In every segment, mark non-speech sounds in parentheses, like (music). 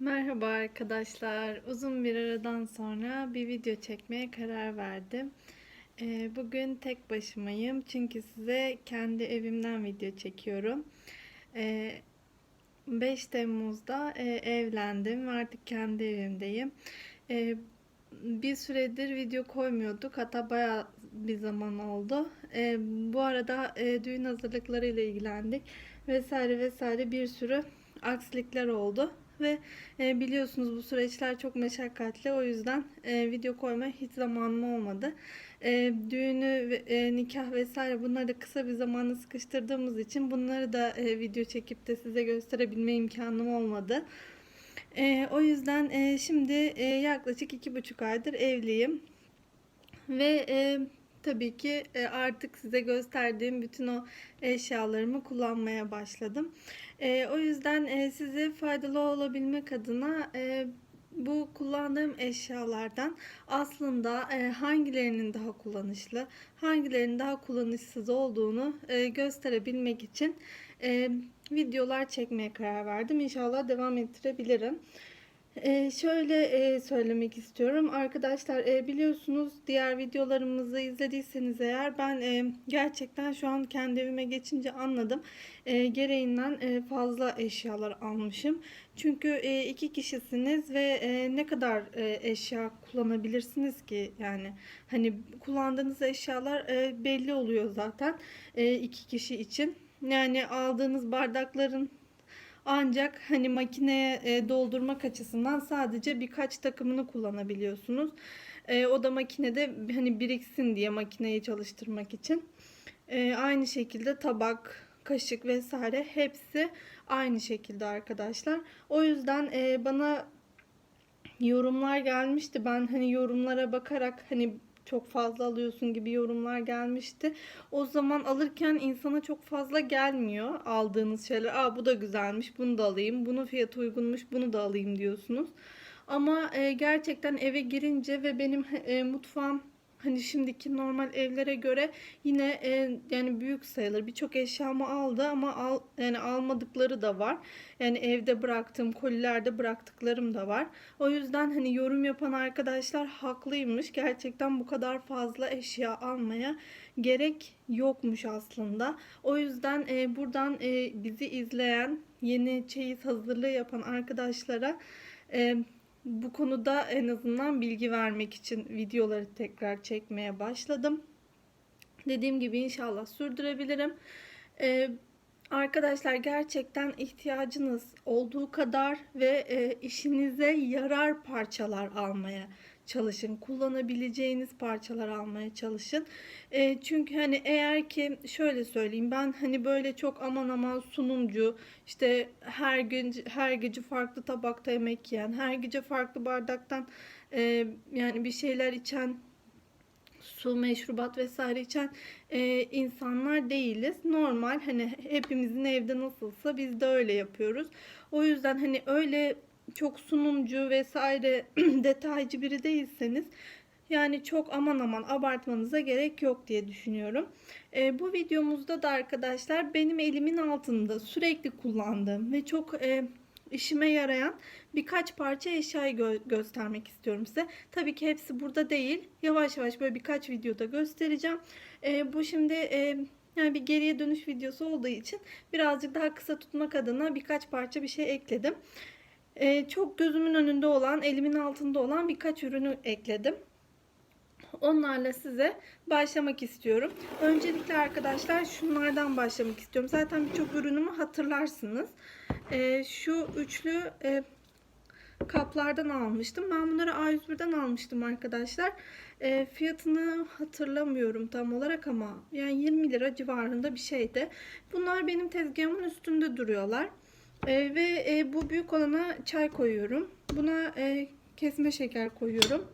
Merhaba arkadaşlar. Uzun bir aradan sonra bir video çekmeye karar verdim. Ee, Bugün tek başımayım çünkü size kendi evimden video çekiyorum. Ee, 5 Temmuz'da e, evlendim ve artık kendi evimdeyim. Ee, Bir süredir video koymuyorduk. Hatta bayağı bir zaman oldu. Ee, Bu arada e, düğün hazırlıklarıyla ilgilendik vesaire vesaire bir sürü aksilikler oldu ve e, biliyorsunuz bu süreçler çok meşakkatli o yüzden e, video koymaya hiç zamanım olmadı. E, düğünü, e, nikah vesaire bunları da kısa bir zamanda sıkıştırdığımız için bunları da e, video çekip de size gösterebilme imkanım olmadı. E, o yüzden e, şimdi e, yaklaşık iki buçuk aydır evliyim ve e, tabii ki e, artık size gösterdiğim bütün o eşyalarımı kullanmaya başladım. E, o yüzden e, size faydalı olabilmek adına bu kullandığım eşyalardan aslında hangilerinin daha kullanışlı, hangilerinin daha kullanışsız olduğunu gösterebilmek için videolar çekmeye karar verdim. İnşallah devam ettirebilirim. Ee, şöyle e, söylemek istiyorum. Arkadaşlar e, biliyorsunuz diğer videolarımızı izlediyseniz eğer ben e, gerçekten şu an kendi evime geçince anladım. E, gereğinden e, fazla eşyalar almışım. Çünkü e, iki kişisiniz ve e, ne kadar e, eşya kullanabilirsiniz ki yani hani kullandığınız eşyalar e, belli oluyor zaten e, iki kişi için. Yani aldığınız bardakların ancak hani makineye e, doldurmak açısından sadece birkaç takımını kullanabiliyorsunuz. E, o da makinede hani biriksin diye makineyi çalıştırmak için. E, aynı şekilde tabak, kaşık vesaire hepsi aynı şekilde arkadaşlar. O yüzden e, bana yorumlar gelmişti. Ben hani yorumlara bakarak hani çok fazla alıyorsun gibi yorumlar gelmişti. O zaman alırken insana çok fazla gelmiyor aldığınız şeyler. Aa bu da güzelmiş, bunu da alayım. Bunun fiyatı uygunmuş, bunu da alayım diyorsunuz. Ama e, gerçekten eve girince ve benim e, mutfağım hani şimdiki normal evlere göre yine e, yani büyük sayılır. Birçok eşyamı aldı ama al, yani almadıkları da var. Yani evde bıraktığım kolilerde bıraktıklarım da var. O yüzden hani yorum yapan arkadaşlar haklıymış. Gerçekten bu kadar fazla eşya almaya gerek yokmuş aslında. O yüzden e, buradan e, bizi izleyen yeni çeyiz hazırlığı yapan arkadaşlara e, bu konuda en azından bilgi vermek için videoları tekrar çekmeye başladım. Dediğim gibi inşallah sürdürebilirim. Ee, arkadaşlar gerçekten ihtiyacınız olduğu kadar ve e, işinize yarar parçalar almaya çalışın. Kullanabileceğiniz parçalar almaya çalışın. E, çünkü hani eğer ki şöyle söyleyeyim ben hani böyle çok aman aman sunumcu işte her gün her gece farklı tabakta yemek yiyen her gece farklı bardaktan e, yani bir şeyler içen su, meşrubat vesaire içen e, insanlar değiliz. Normal hani hepimizin evde nasılsa biz de öyle yapıyoruz. O yüzden hani öyle çok sunumcu vesaire (clears throat) detaycı biri değilseniz yani çok aman aman abartmanıza gerek yok diye düşünüyorum. E, bu videomuzda da arkadaşlar benim elimin altında sürekli kullandığım ve çok e, işime yarayan birkaç parça eşyayı gö göstermek istiyorum size. Tabii ki hepsi burada değil. Yavaş yavaş böyle birkaç videoda göstereceğim. E, bu şimdi e, yani bir geriye dönüş videosu olduğu için birazcık daha kısa tutmak adına birkaç parça bir şey ekledim. E, çok gözümün önünde olan, elimin altında olan birkaç ürünü ekledim. Onlarla size başlamak istiyorum. Öncelikle arkadaşlar şunlardan başlamak istiyorum. Zaten birçok ürünümü hatırlarsınız. Ee, şu üçlü e, kaplardan almıştım. Ben bunları A101'den almıştım arkadaşlar. E, fiyatını hatırlamıyorum tam olarak ama yani 20 lira civarında bir şeydi. Bunlar benim tezgahımın üstünde duruyorlar. E, ve e, bu büyük olana çay koyuyorum. Buna e, kesme şeker koyuyorum.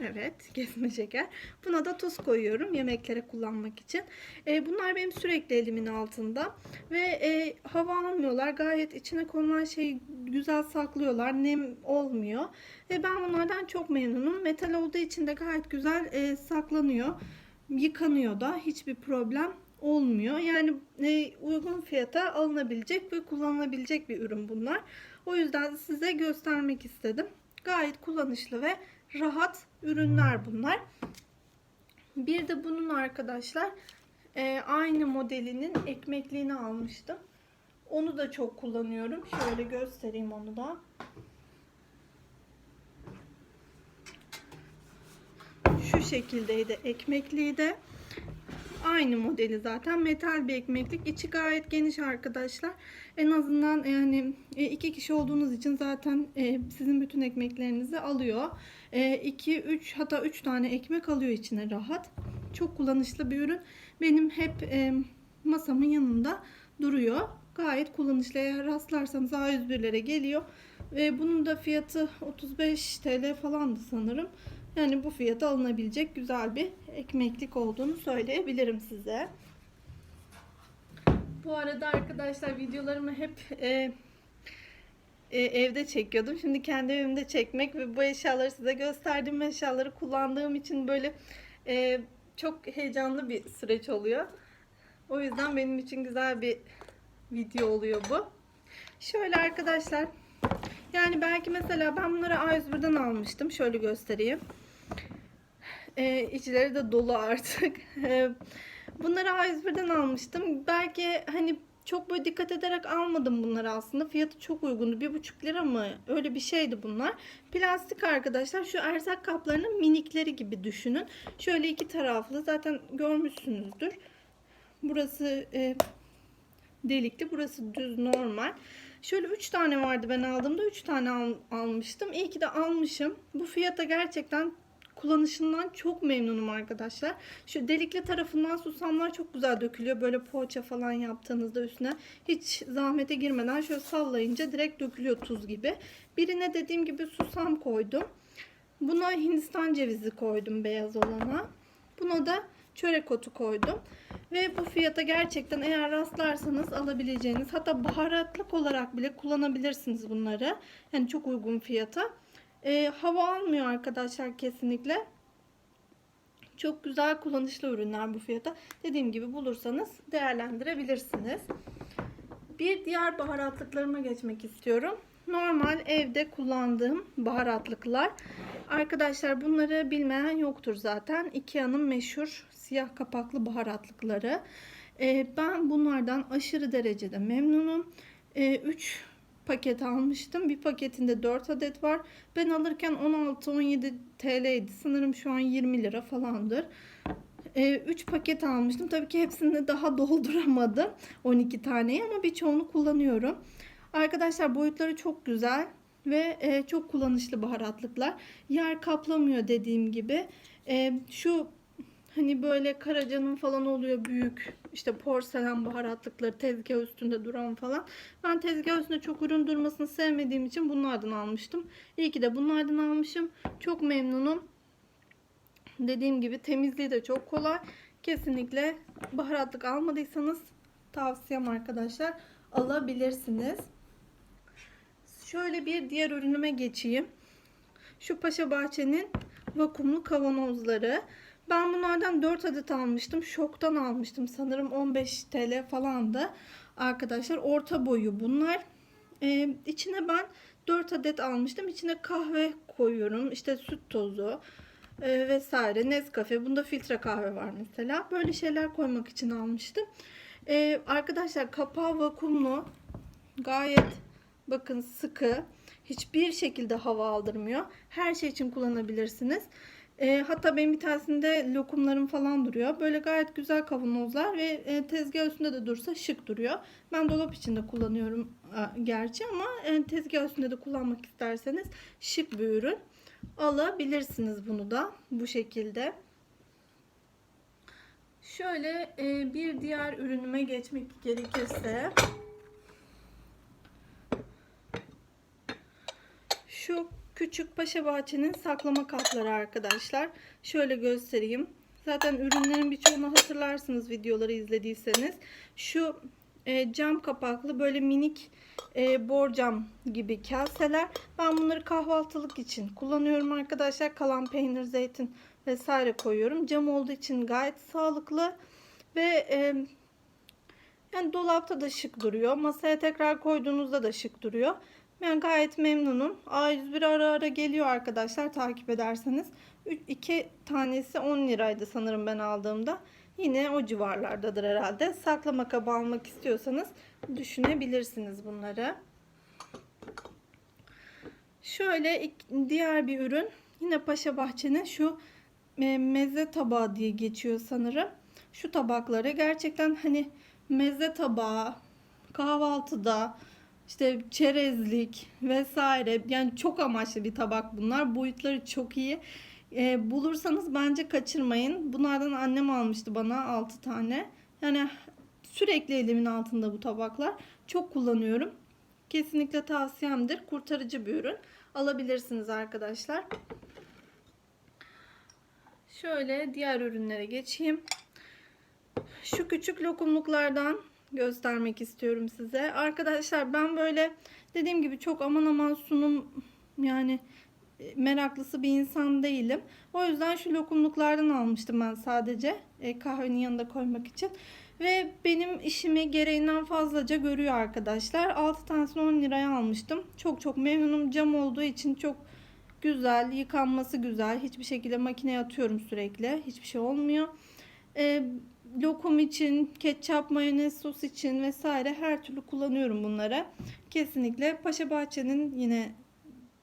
Evet, (laughs) kesme şeker. Buna da tuz koyuyorum yemeklere kullanmak için. E, bunlar benim sürekli elimin altında ve e, hava almıyorlar. Gayet içine konulan şeyi güzel saklıyorlar. Nem olmuyor. Ve ben bunlardan çok memnunum. Metal olduğu için de gayet güzel e, saklanıyor. Yıkanıyor da hiçbir problem olmuyor. Yani e, uygun fiyata alınabilecek ve kullanılabilecek bir ürün bunlar. O yüzden size göstermek istedim. Gayet kullanışlı ve rahat ürünler bunlar. Bir de bunun arkadaşlar e, aynı modelinin ekmekliğini almıştım. Onu da çok kullanıyorum. Şöyle göstereyim onu da. Şu şekildeydi ekmekliği de. Aynı modeli zaten metal bir ekmeklik. İçi gayet geniş arkadaşlar. En azından yani e, iki kişi olduğunuz için zaten e, sizin bütün ekmeklerinizi alıyor. 2 3 hatta 3 tane ekmek alıyor içine rahat. Çok kullanışlı bir ürün. Benim hep e, masamın yanında duruyor. Gayet kullanışlı. Eğer rastlarsanız A101'lere geliyor. Ve bunun da fiyatı 35 TL falandı sanırım. Yani bu fiyata alınabilecek güzel bir ekmeklik olduğunu söyleyebilirim size. Bu arada arkadaşlar videolarımı hep e, e, evde çekiyordum. Şimdi kendi evimde çekmek ve bu eşyaları size gösterdiğim eşyaları kullandığım için böyle e, çok heyecanlı bir süreç oluyor. O yüzden benim için güzel bir video oluyor bu. Şöyle arkadaşlar yani belki mesela ben bunları A101'den almıştım. Şöyle göstereyim. Ee, içleri de dolu artık. Ee, (laughs) bunları A101'den almıştım. Belki hani çok böyle dikkat ederek almadım bunları aslında. Fiyatı çok uygundu. Bir buçuk lira mı? Öyle bir şeydi bunlar. Plastik arkadaşlar. Şu erzak kaplarının minikleri gibi düşünün. Şöyle iki taraflı. Zaten görmüşsünüzdür. Burası e, delikli. Burası düz normal. Şöyle 3 tane vardı ben aldığımda 3 tane al, almıştım. İyi ki de almışım. Bu fiyata gerçekten kullanışından çok memnunum arkadaşlar. Şu delikli tarafından susamlar çok güzel dökülüyor. Böyle poğaça falan yaptığınızda üstüne hiç zahmete girmeden şöyle sallayınca direkt dökülüyor tuz gibi. Birine dediğim gibi susam koydum. Buna Hindistan cevizi koydum beyaz olana. Buna da çörek otu koydum. Ve bu fiyata gerçekten eğer rastlarsanız alabileceğiniz hatta baharatlık olarak bile kullanabilirsiniz bunları. Yani çok uygun fiyata. Ee, hava almıyor arkadaşlar kesinlikle. Çok güzel kullanışlı ürünler bu fiyata. Dediğim gibi bulursanız değerlendirebilirsiniz. Bir diğer baharatlıklarıma geçmek istiyorum. Normal evde kullandığım baharatlıklar. Arkadaşlar bunları bilmeyen yoktur zaten. Ikea'nın meşhur siyah kapaklı baharatlıkları. Ee, ben bunlardan aşırı derecede memnunum. 3 ee, paket almıştım. Bir paketinde 4 adet var. Ben alırken 16-17 TL'ydi. Sanırım şu an 20 lira falandır. 3 ee, paket almıştım. Tabii ki hepsini daha (laughs) dolduramadım. 12 taneyi ama birçoğunu kullanıyorum. Arkadaşlar boyutları çok güzel ve e, çok kullanışlı baharatlıklar. Yer kaplamıyor dediğim gibi. E, şu hani böyle Karaca'nın falan oluyor büyük işte porselen baharatlıkları tezgah üstünde duran falan. Ben tezgah üstünde çok ürün durmasını sevmediğim için bunlardan almıştım. İyi ki de bunlardan almışım. Çok memnunum. Dediğim gibi temizliği de çok kolay. Kesinlikle baharatlık almadıysanız tavsiyem arkadaşlar alabilirsiniz. Şöyle bir diğer ürünüme geçeyim. Şu Paşa Bahçe'nin vakumlu kavanozları. Ben bunlardan 4 adet almıştım. Şoktan almıştım. Sanırım 15 TL falandı. Arkadaşlar orta boyu bunlar. Ee, içine ben 4 adet almıştım. İçine kahve koyuyorum. İşte süt tozu e, vesaire. Nescafe. Bunda filtre kahve var mesela. Böyle şeyler koymak için almıştım. Ee, arkadaşlar kapağı vakumlu. Gayet bakın sıkı. Hiçbir şekilde hava aldırmıyor. Her şey için kullanabilirsiniz. E, hatta benim bir tanesinde lokumlarım falan duruyor. Böyle gayet güzel kavanozlar ve e, tezgah üstünde de dursa şık duruyor. Ben dolap içinde kullanıyorum e, gerçi ama e, tezgah üstünde de kullanmak isterseniz şık bir ürün. Alabilirsiniz bunu da bu şekilde. Şöyle e, bir diğer ürünüme geçmek gerekirse şu Küçük Paşa Bahçe'nin saklama kapları arkadaşlar. Şöyle göstereyim. Zaten ürünlerin birçoğunu hatırlarsınız videoları izlediyseniz. Şu e, cam kapaklı böyle minik e, borcam gibi kaseler. Ben bunları kahvaltılık için kullanıyorum arkadaşlar. Kalan peynir, zeytin vesaire koyuyorum. Cam olduğu için gayet sağlıklı ve e, yani dolapta da şık duruyor. Masaya tekrar koyduğunuzda da şık duruyor. Ben gayet memnunum. A101 ara ara geliyor arkadaşlar takip ederseniz. 2 tanesi 10 liraydı sanırım ben aldığımda. Yine o civarlardadır herhalde. Saklama kabı almak istiyorsanız düşünebilirsiniz bunları. Şöyle diğer bir ürün. Yine Paşa Bahçe'nin şu e, meze tabağı diye geçiyor sanırım. Şu tabakları gerçekten hani meze tabağı kahvaltıda işte çerezlik vesaire yani çok amaçlı bir tabak bunlar. Boyutları çok iyi. E, bulursanız bence kaçırmayın. Bunlardan annem almıştı bana 6 tane. Yani sürekli elimin altında bu tabaklar. Çok kullanıyorum. Kesinlikle tavsiyemdir. Kurtarıcı bir ürün. Alabilirsiniz arkadaşlar. Şöyle diğer ürünlere geçeyim. Şu küçük lokumluklardan göstermek istiyorum size. Arkadaşlar ben böyle dediğim gibi çok aman aman sunum yani e, meraklısı bir insan değilim. O yüzden şu lokumluklardan almıştım ben sadece e, kahvenin yanında koymak için. Ve benim işimi gereğinden fazlaca görüyor arkadaşlar. 6 tanesini 10 liraya almıştım. Çok çok memnunum. Cam olduğu için çok güzel. Yıkanması güzel. Hiçbir şekilde makineye atıyorum sürekli. Hiçbir şey olmuyor. E, lokum için, ketçap, mayonez, sos için vesaire her türlü kullanıyorum bunları. Kesinlikle Paşa Bahçe'nin yine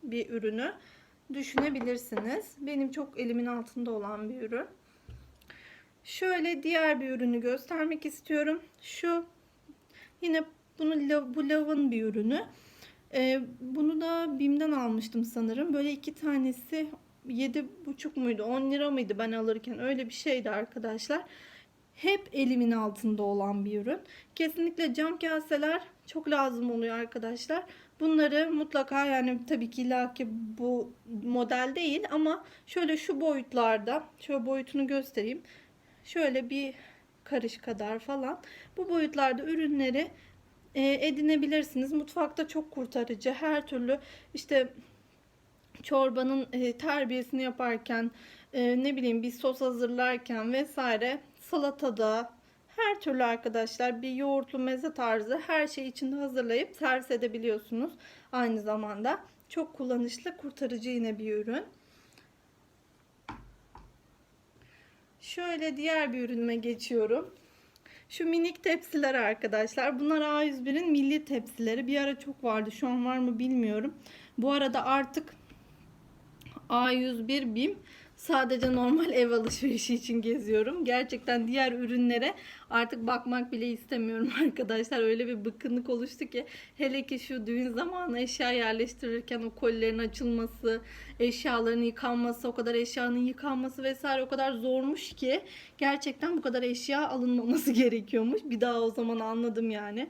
bir ürünü düşünebilirsiniz. Benim çok elimin altında olan bir ürün. Şöyle diğer bir ürünü göstermek istiyorum. Şu yine bunu bu lavın bir ürünü. Ee, bunu da BİM'den almıştım sanırım. Böyle iki tanesi 7,5 muydu 10 lira mıydı ben alırken öyle bir şeydi arkadaşlar. Hep elimin altında olan bir ürün. Kesinlikle cam kaseler çok lazım oluyor arkadaşlar. Bunları mutlaka yani tabii ki illaki bu model değil ama şöyle şu boyutlarda şöyle boyutunu göstereyim. Şöyle bir karış kadar falan. Bu boyutlarda ürünleri e, edinebilirsiniz. Mutfakta çok kurtarıcı. Her türlü işte çorbanın e, terbiyesini yaparken e, ne bileyim bir sos hazırlarken vesaire salatada her türlü arkadaşlar bir yoğurtlu meze tarzı her şey içinde hazırlayıp servis edebiliyorsunuz. Aynı zamanda çok kullanışlı kurtarıcı yine bir ürün. Şöyle diğer bir ürünüme geçiyorum. Şu minik tepsiler arkadaşlar. Bunlar A101'in milli tepsileri. Bir ara çok vardı. Şu an var mı bilmiyorum. Bu arada artık A101 BİM sadece normal ev alışverişi için geziyorum. Gerçekten diğer ürünlere artık bakmak bile istemiyorum (laughs) arkadaşlar. Öyle bir bıkkınlık oluştu ki hele ki şu düğün zamanı eşya yerleştirirken o kolilerin açılması, eşyaların yıkanması, o kadar eşyanın yıkanması vesaire o kadar zormuş ki gerçekten bu kadar eşya alınmaması (laughs) gerekiyormuş. Bir daha o zaman anladım yani.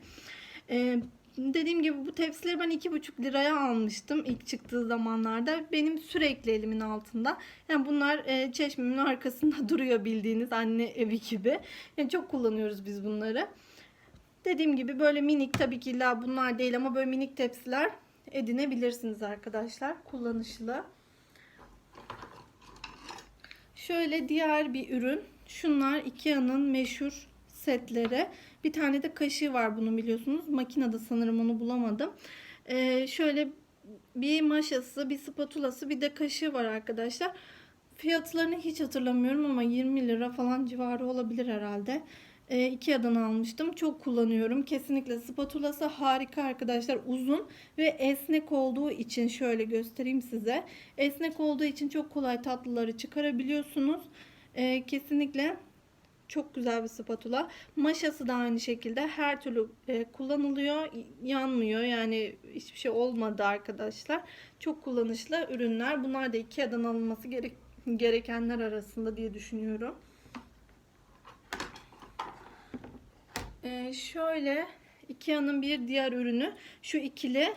Ee, dediğim gibi bu tepsileri ben iki buçuk liraya almıştım ilk çıktığı zamanlarda. Benim sürekli elimin altında. Yani bunlar e, çeşmemin arkasında (laughs) duruyor bildiğiniz anne evi gibi. Yani çok kullanıyoruz biz bunları. Dediğim gibi böyle minik tabii ki illa bunlar değil ama böyle minik tepsiler edinebilirsiniz arkadaşlar. Kullanışlı. Şöyle diğer bir ürün. Şunlar Ikea'nın meşhur setleri. Bir tane de kaşığı var bunu biliyorsunuz. Makinede sanırım onu bulamadım. Ee, şöyle bir maşası, bir spatulası, bir de kaşığı var arkadaşlar. Fiyatlarını hiç hatırlamıyorum ama 20 lira falan civarı olabilir herhalde. E, Ikea'dan almıştım. Çok kullanıyorum. Kesinlikle spatulası harika arkadaşlar. Uzun ve esnek olduğu için şöyle göstereyim size. Esnek olduğu için çok kolay tatlıları çıkarabiliyorsunuz. E, kesinlikle çok güzel bir spatula. Maşası da aynı şekilde her türlü e, kullanılıyor. Yanmıyor yani hiçbir şey olmadı arkadaşlar. Çok kullanışlı ürünler. Bunlar da Ikea'dan alınması gerek gerekenler arasında diye düşünüyorum. Ee, şöyle Ikea'nın bir diğer ürünü şu ikili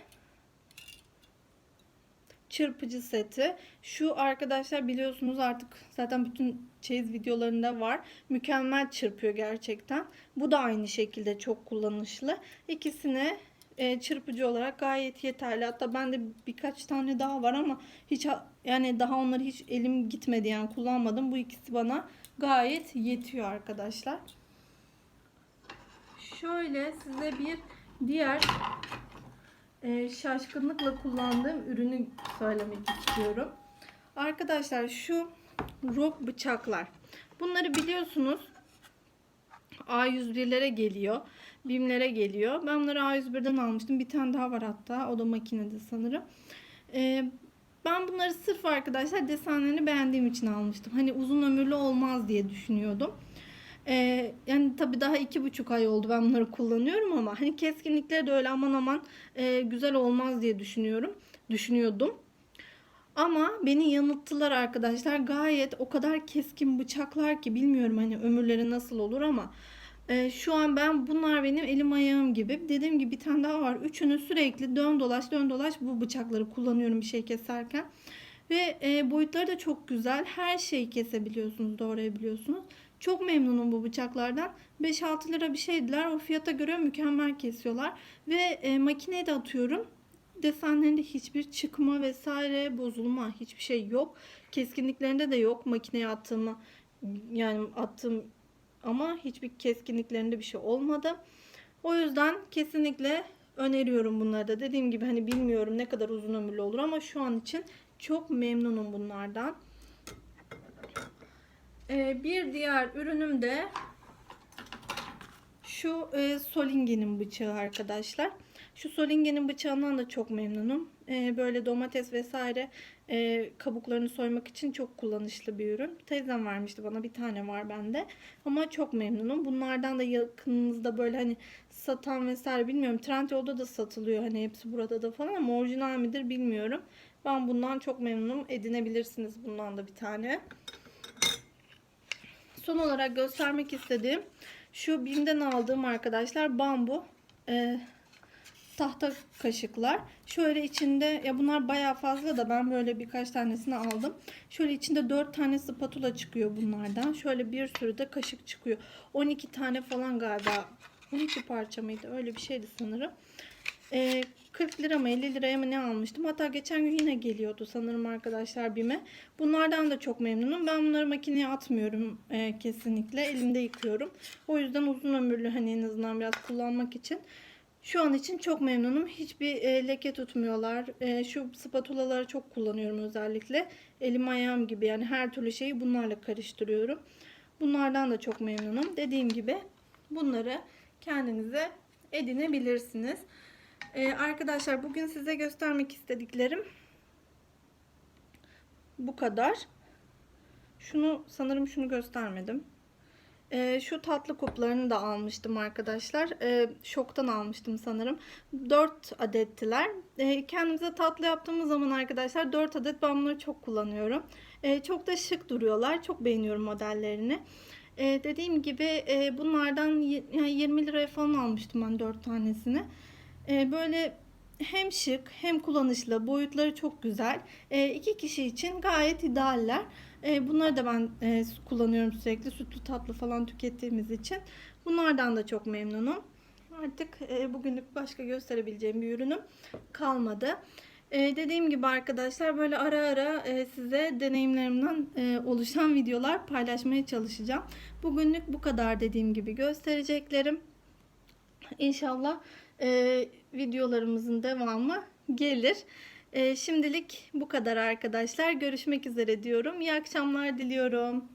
çırpıcı seti. Şu arkadaşlar biliyorsunuz artık zaten bütün çeyiz videolarında var. Mükemmel çırpıyor gerçekten. Bu da aynı şekilde çok kullanışlı. İkisine e, çırpıcı olarak gayet yeterli. Hatta bende birkaç tane daha var ama hiç yani daha onları hiç elim gitmedi yani kullanmadım. Bu ikisi bana gayet yetiyor arkadaşlar. Şöyle size bir diğer e, şaşkınlıkla kullandığım ürünü söylemek istiyorum. Arkadaşlar şu rock bıçaklar. Bunları biliyorsunuz A101'lere geliyor. BİM'lere geliyor. Ben bunları A101'den almıştım. Bir tane daha var hatta. O da makinede sanırım. Ee, ben bunları sırf arkadaşlar desenlerini beğendiğim için almıştım. Hani uzun ömürlü olmaz diye düşünüyordum. Ee, yani tabii daha iki buçuk ay oldu ben bunları kullanıyorum ama hani keskinlikleri de öyle aman aman e, güzel olmaz diye düşünüyorum. Düşünüyordum. Ama beni yanılttılar arkadaşlar. Gayet o kadar keskin bıçaklar ki bilmiyorum hani ömürleri nasıl olur ama e, şu an ben bunlar benim elim ayağım gibi. Dediğim gibi bir tane daha var. Üçünü sürekli dön dolaş dön dolaş bu bıçakları kullanıyorum bir şey keserken. Ve e, boyutları da çok güzel. Her şeyi kesebiliyorsunuz, doğrayabiliyorsunuz. Çok memnunum bu bıçaklardan. 5-6 lira bir şeydiler. O fiyata göre mükemmel kesiyorlar. Ve e, makineye de atıyorum desenlerinde hiçbir çıkma vesaire bozulma hiçbir şey yok. Keskinliklerinde de yok. Makineye attığımı yani attığım ama hiçbir keskinliklerinde bir şey olmadı. O yüzden kesinlikle öneriyorum bunları da. Dediğim gibi hani bilmiyorum ne kadar uzun ömürlü olur ama şu an için çok memnunum bunlardan. Ee, bir diğer ürünüm de şu e, Solinge'nin bıçağı arkadaşlar. Şu Solinge'nin bıçağından da çok memnunum. Ee, böyle domates vesaire e, kabuklarını soymak için çok kullanışlı bir ürün. Teyzem vermişti bana bir tane var bende. Ama çok memnunum. Bunlardan da yakınınızda böyle hani satan vesaire bilmiyorum. Trendyol'da da satılıyor hani hepsi burada da falan ama orijinal midir bilmiyorum. Ben bundan çok memnunum. Edinebilirsiniz bundan da bir tane. Son olarak göstermek istediğim şu BİM'den aldığım arkadaşlar bambu e, tahta kaşıklar. Şöyle içinde ya bunlar baya fazla da ben böyle birkaç tanesini aldım. Şöyle içinde 4 tane spatula çıkıyor bunlardan. Şöyle bir sürü de kaşık çıkıyor. 12 tane falan galiba. 12 parça mıydı? Öyle bir şeydi sanırım. Ee, 40 lira mı 50 liraya mı ne almıştım. Hatta geçen gün yine geliyordu sanırım arkadaşlar BİM'e. Bunlardan da çok memnunum. Ben bunları makineye atmıyorum e, kesinlikle. Elimde yıkıyorum. O yüzden uzun ömürlü hani en azından biraz kullanmak için. Şu an için çok memnunum. Hiçbir e, leke tutmuyorlar. E, şu spatulaları çok kullanıyorum özellikle. Elim ayağım gibi yani her türlü şeyi bunlarla karıştırıyorum. Bunlardan da çok memnunum. Dediğim gibi bunları kendinize edinebilirsiniz. E, arkadaşlar bugün size göstermek istediklerim bu kadar. Şunu sanırım şunu göstermedim. Ee, şu tatlı kuplarını da almıştım arkadaşlar. Ee, şoktan almıştım sanırım. 4 adettiler. Ee, kendimize tatlı yaptığımız zaman arkadaşlar 4 adet ben bunları çok kullanıyorum. Ee, çok da şık duruyorlar. Çok beğeniyorum modellerini. Ee, dediğim gibi e, bunlardan y- yani 20 liraya falan almıştım ben 4 tanesini. Ee, böyle hem şık hem kullanışlı. Boyutları çok güzel. Ee, iki kişi için gayet idealler. E, bunları da ben e, kullanıyorum sürekli. Sütlü tatlı falan tükettiğimiz için. Bunlardan da çok memnunum. Artık e, bugünlük başka gösterebileceğim bir ürünüm kalmadı. E, dediğim gibi arkadaşlar böyle ara ara e, size deneyimlerimden e, oluşan videolar paylaşmaya çalışacağım. Bugünlük bu kadar dediğim gibi göstereceklerim. İnşallah e, videolarımızın devamı gelir. E, şimdilik bu kadar arkadaşlar. Görüşmek üzere diyorum. İyi akşamlar diliyorum.